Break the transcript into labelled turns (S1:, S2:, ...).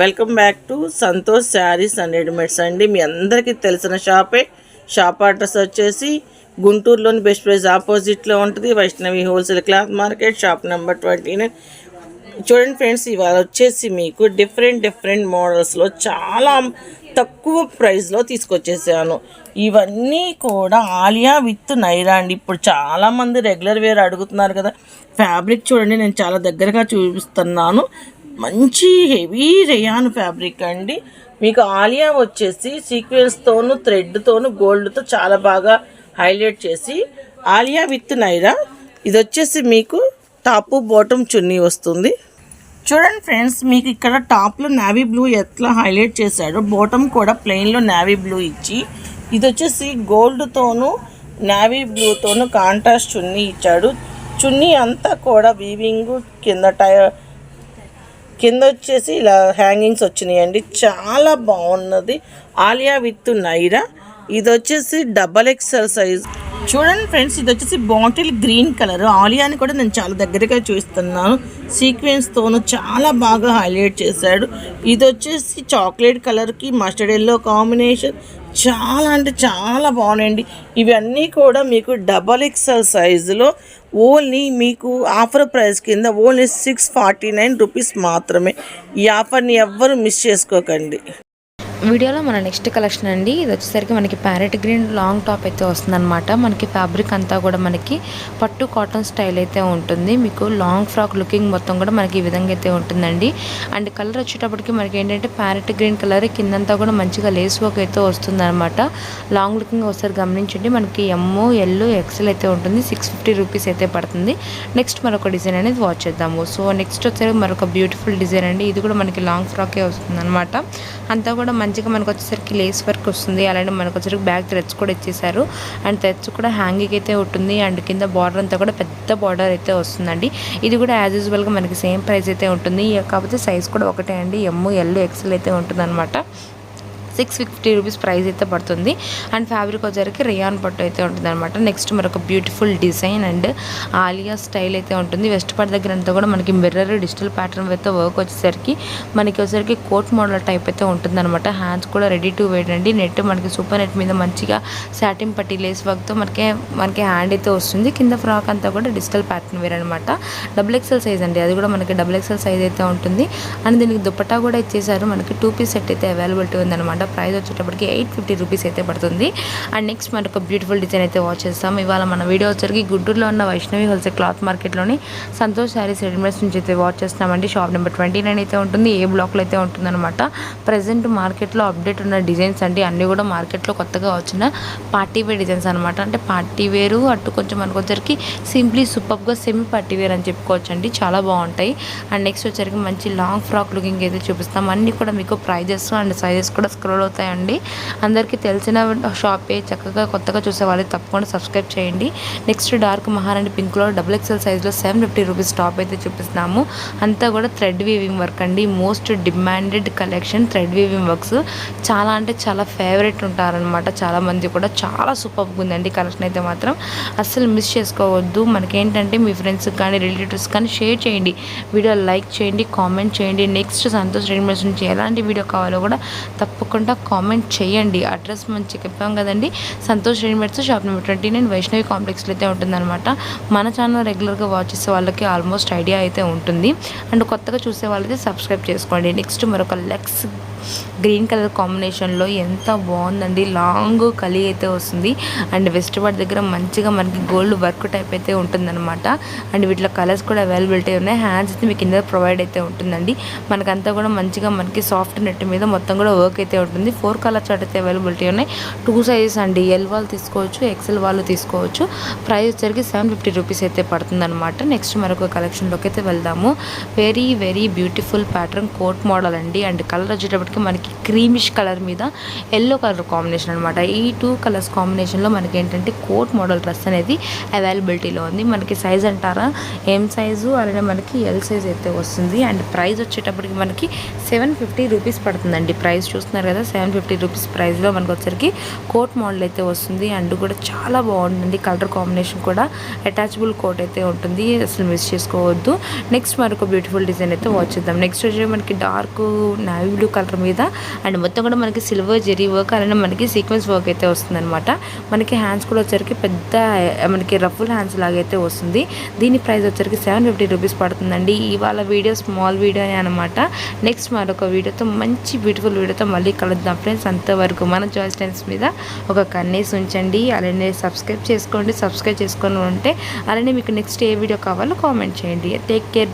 S1: Welcome back to Santosh sarees and readymades అండి. మీ అందరికీ తెలిసిన షాపే. షాప్ అడ్రస్ వచ్చేసి గుంటూరులోని బెస్ట్ ప్రైజ్ ఆపోజిట్లో ఉంటుంది. Vaishnavi wholesale cloth market shop number twenty nine. చూడండి ఫ్రెండ్స్ ఇవాళ వచ్చేసి మీకు డిఫరెంట్ డిఫరెంట్ మోడల్స్లో చాలా తక్కువ ప్రైస్లో తీసుకొచ్చేసాను. ఇవన్నీ కూడా ఆలియా విత్ నైరా అండి. ఇప్పుడు చాలామంది రెగ్యులర్ వేర్ అడుగుతున్నారు కదా. ఫ్యాబ్రిక్ చూడండి నేను చాలా దగ్గరగా చూపిస్తున్నాను. మంచి హెవీ రేయాన్ ఫ్యాబ్రిక్ అండి. మీకు ఆలియా వచ్చేసి సీక్వెన్స్తోను థ్రెడ్తోను గోల్డ్తో చాలా బాగా హైలైట్ చేసి ఆలియా విత్ నైరా. ఇది వచ్చేసి మీకు టాపు బాటమ్ చున్నీ వస్తుంది. చూడండి ఫ్రెండ్స్ మీకు ఇక్కడ టాప్లో నావీ బ్లూ ఎట్లా హైలైట్ చేశాడో బాటమ్ కూడా ప్లెయిన్లో నావీ బ్లూ ఇచ్చి ఇది వచ్చేసి గోల్డ్తోను నావీ బ్లూతోను కాంట్రాస్ట్ చున్నీ ఇచ్చాడు. చున్నీ అంతా కూడా వీవింగ్ కింద టై కింద వచ్చేసి ఇలా హ్యాంగింగ్స్ వచ్చినాయండి. చాలా బాగున్నది. ఆలియా విత్ నైరా. ఇది వచ్చేసి డబల్ ఎక్సెల్ సైజ్. చూడండి ఫ్రెండ్స్ ఇది వచ్చేసి బాటిల్ గ్రీన్ కలర్. ఆలియాని కూడా నేను చాలా దగ్గరగా చూస్తున్నాను. సీక్వెన్స్తోను చాలా బాగా హైలైట్ చేశాడు. ఇది వచ్చేసి చాక్లెట్ కలర్కి మస్టర్డ్ ఎల్లో కాంబినేషన్ చాలా అంటే చాలా బాగున్నాయండి. ఇవన్నీ కూడా మీకు డబల్ ఎక్స్ఎల్ సైజులో ఓన్లీ మీకు ఆఫర్ ప్రైస్ కింద only six forty nine rupees మాత్రమే. ఈ ఆఫర్ని ఎవ్వరు మిస్ చేసుకోకండి.
S2: వీడియోలో మన నెక్స్ట్ కలెక్షన్ అండి. ఇది వచ్చేసరికి మనకి ప్యారెట్ గ్రీన్ లాంగ్ టాప్ అయితే వస్తుందన్నమాట. మనకి ఫ్యాబ్రిక్ అంతా కూడా మనకి పట్టు కాటన్ స్టైల్ అయితే ఉంటుంది. మీకు లాంగ్ ఫ్రాక్ లుకింగ్ మొత్తం కూడా మనకి ఈ విధంగా అయితే ఉంటుందండి. అండ్ కలర్ వచ్చేటప్పటికి మనకి ఏంటంటే ప్యారెట్ గ్రీన్ కలర్ కిందంతా కూడా మంచిగా లేస్ వర్క్ అయితే వస్తుందన్నమాట. లాంగ్ లుకింగ్ ఒకసారి గమనించండి. మనకి ఎమ్ము ఎల్లో ఎక్సెల్ అయితే ఉంటుంది. సిక్స్ ఫిఫ్టీ రూపీస్ అయితే పడుతుంది. నెక్స్ట్ మరొక డిజైన్ అనేది వాచ్ చేద్దాము. సో నెక్స్ట్ వచ్చేసరికి మరొక బ్యూటిఫుల్ డిజైన్ అండి. ఇది కూడా మనకి లాంగ్ ఫ్రాకే వస్తుంది అనమాట అంతా కూడా మంచిగా మనకు వచ్చేసరికి లేస్ వర్క్ వస్తుంది. అలానే మనకు వచ్చేసరికి బ్యాక్ థ్రెడ్స్ కూడా ఇచ్చేసారు అండ్ థ్రెడ్స్ కూడా హ్యాంగింగ్ అయితే ఉంటుంది. అండ్ కింద బార్డర్ అంతా కూడా పెద్ద బార్డర్ అయితే వస్తుందండి. ఇది కూడా యాజ్ యూజువల్గా మనకి సేమ్ ప్రైస్ అయితే ఉంటుంది. కాకపోతే సైజ్ కూడా ఒకటే అండి. ఎమ్ ఎల్ ఎక్సెల్ అయితే ఉంటుంది సిక్స్ ఫిఫ్టీ రూపీస్ ప్రైస్ అయితే పడుతుంది. అండ్ ఫ్యాబ్రిక్ వచ్చరికి రియాన్ పట్టు అయితే ఉంటుంది అనమాట నెక్స్ట్ మరొక beautiful design and Alia style అయితే ఉంటుంది. వెస్ట్ పార్ట్ దగ్గర అంతా కూడా మనకి మిర్రర్ డిజిటల్ ప్యాటర్న్ అయితే వర్క్ వచ్చేసరికి మనకి వచ్చేసరికి కోట్ మోడల్ టైప్ అయితే ఉంటుంది అనమాట హ్యాండ్స్ కూడా రెడీ టు వేయండి అండి. నెట్ మనకి సూపర్ నెట్ మీద మంచిగా సాటిన్ పట్టి లేస్ వర్క్తో మనకి మనకి హ్యాండ్ అయితే వస్తుంది. కింద ఫ్రాక్ అంతా కూడా డిజిటల్ ప్యాటర్న్ వేర్ అనమాట డబుల్ ఎక్సెల్ సైజ్ అండి. అది కూడా మనకి డబుల్ ఎక్సెల్ సైజ్ అయితే ఉంటుంది. అండ్ దీనికి దుప్పటా కూడా ఇచ్చేసారు మనకి టూ పీస్ సెట్ అయితే అవైలబిలిటీ ఉందన్నమాట. ప్రైస్ వచ్చేటప్పటికి ఎయిట్ ఫిఫ్టీ రూపీస్ అయితే పడుతుంది. అండ్ నెక్స్ట్ మనకు బ్యూటిఫుల్ డిజైన్ అయితే వాచ్ చేస్తాం. ఇవాళ మన వీడియో వచ్చరికి గుంటూరులో ఉన్న వైష్ణవి హోల్సేల్ క్లాత్ మార్కెట్లోని సంతోష్ శారీస్ రెడీమేడ్స్ నుంచి అయితే వాచ్ చేస్తామండి షాప్ నెంబర్ ట్వంటీ నైన్ అయితే ఉంటుంది. ఏ బ్లాక్లో అయితే ఉంటుందన్నమాట. ప్రజెంట్ మార్కెట్లో అప్డేట్ ఉన్న డిజైన్స్ అండి. అన్నీ కూడా మార్కెట్లో కొత్తగా వచ్చిన పార్టీ వేర్ డిజైన్స్ అనమాట అంటే పార్టీ వేరు అటు కొంచెం మనకు వచ్చరికి సింప్లీ సూపర్గా సెమీ పార్టీ వేర్ అని చెప్పుకోవచ్చు అండి చాలా బాగుంటాయి. అండ్ నెక్స్ట్ వచ్చరికి మంచి లాంగ్ ఫ్రాక్ లుకింగ్ అయితే చూపిస్తాం. అన్నీ కూడా మీకు ప్రైజెస్ అండ్ సైజెస్ కూడా స్క్రోల్ అవుతాయండి. అందరికీ తెలిసిన షాపే చక్కగా కొత్తగా చూసే వాళ్ళకి తప్పకుండా సబ్స్క్రైబ్ చేయండి. నెక్స్ట్ డార్క్ మహారాణి పింక్లో డబుల్ ఎక్స్ఎల్ సైజ్లో సెవెన్ ఫిఫ్టీ రూపీస్ టాప్ అయితే చూపిస్తున్నాము. అంతా కూడా థ్రెడ్ వీవింగ్ వర్క్ అండి. Most demanded collection thread weaving works చాలా అంటే చాలా ఫేవరెట్ ఉంటారనమాట చాలామంది కూడా చాలా సూపర్గా ఉందండి కలెక్షన్ అయితే మాత్రం. అస్సలు మిస్ చేసుకోవద్దు. మనకేంటంటే మీ ఫ్రెండ్స్కి కానీ రిలేటివ్స్ కానీ షేర్ చేయండి. వీడియో లైక్ చేయండి కామెంట్ చేయండి. నెక్స్ట్ సంతోష్ రెడీమేడ్స్ నుంచి ఎలాంటి వీడియో కావాలో కూడా తప్పకుండా కామెంట్ చేయండి. అడ్రస్ మంచి చెప్పాం కదండి. Santosh readymades shop number twenty nine Vaishnavi కాంప్లెక్స్లో అయితే ఉంటుందన్నమాట. మన ఛానల్ రెగ్యులర్గా వాచ్ చేసే వాళ్ళకి ఆల్మోస్ట్ ఐడియా అయితే ఉంటుంది. అండ్ కొత్తగా చూసే వాళ్ళైతే సబ్స్క్రైబ్ చేసుకోండి. నెక్స్ట్ మరొక లెక్స్ గ్రీన్ కలర్ కాంబినేషన్లో ఎంత బాగుందండి. లాంగ్ కలి అయితే వస్తుంది. అండ్ వెస్ట్ పార్ట్ దగ్గర మంచిగా మనకి గోల్డ్ వర్క్ టైప్ అయితే ఉంటుందన్నమాట. అండ్ వీటిలో కలర్స్ కూడా అవైలబిలిటీ ఉన్నాయి. హ్యాండ్స్ అయితే మీకు ఇందులో ప్రొవైడ్ అయితే ఉంటుందండి. మనకంతా కూడా మంచిగా మనకి సాఫ్ట్ నెట్ మీద మొత్తం కూడా వర్క్ అయితే ఉంటుంది. ఫోర్ కలర్ చార్ట్ అయితే అవైలబిలిటీ ఉన్నాయి. టూ సైజెస్ అండి. ఎల్ వాళ్ళు తీసుకోవచ్చు ఎక్సెల్ వాళ్ళు తీసుకోవచ్చు. ప్రైస్ వచ్చరికి సెవెన్ ఫిఫ్టీ రూపీస్ అయితే పడుతుందన్నమాట. నెక్స్ట్ మరొక కలెక్షన్లోకి అయితే వెళ్దాము. Very very beautiful pattern coat model అండి. అండ్ కలర్ వచ్చేటప్పటికి మనకి క్రీమిష్ కలర్ మీద ఎల్లో కలర్ కాంబినేషన్ అనమాట ఈ టూ కలర్స్ కాంబినేషన్లో మనకి ఏంటంటే కోట్ మోడల్ డ్రెస్ అనేది అవైలబిలిటీలో ఉంది. మనకి సైజ్ అంటారా? ఎం సైజు అలానే మనకి ఎల్ సైజ్ అయితే వస్తుంది. అండ్ ప్రైస్ వచ్చేటప్పటికి మనకి సెవెన్ ఫిఫ్టీ రూపీస్ పడుతుందండి. ప్రైస్ చూస్తున్నారు కదా కదా సెవెన్ ఫిఫ్టీ రూపీస్ ప్రైస్లో మనకు వచ్చరికి కోట్ మోడల్ అయితే వస్తుంది. అండ్ కూడా చాలా బాగుంటుంది కలర్ కాంబినేషన్ కూడా అటాచబుల్ కోట్ అయితే ఉంటుంది. అసలు మిస్ చేసుకోవద్దు. నెక్స్ట్ మరొక బ్యూటిఫుల్ డిజైన్ అయితే వాచ్ చేద్దాం. నెక్స్ట్ వచ్చి మనకి డార్క్ నావీ బ్లూ కలర్ మీద. అండ్ మొత్తం కూడా మనకి సిల్వర్ జెరీ వర్క్ అలానే మనకి సీక్వెన్స్ వర్క్ అయితే వస్తుందన్నమాట. మనకి హ్యాండ్స్ కూడా వచ్చరికి పెద్ద మనకి రఫుల్ హ్యాండ్స్ లాగైతే వస్తుంది. దీని ప్రైస్ వచ్చరికి సెవెన్ ఫిఫ్టీ రూపీస్ పడుతుందండి. ఇవాళ వీడియో స్మాల్ వీడియో అనమాట నెక్స్ట్ మరొక వీడియోతో మంచి బ్యూటిఫుల్ వీడియోతో మళ్ళీ కలుద్దాం ఫ్రెండ్స్ అంతవరకు మన జాయిస్ టైమ్స్ మీద ఒక కన్నేసి ఉంచండి. అలానే సబ్స్క్రైబ్ చేసుకోండి. సబ్స్క్రైబ్ చేసుకొని ఉంటే అలానే మీకు నెక్స్ట్ ఏ వీడియో కావాలో కామెంట్ చేయండి. Take care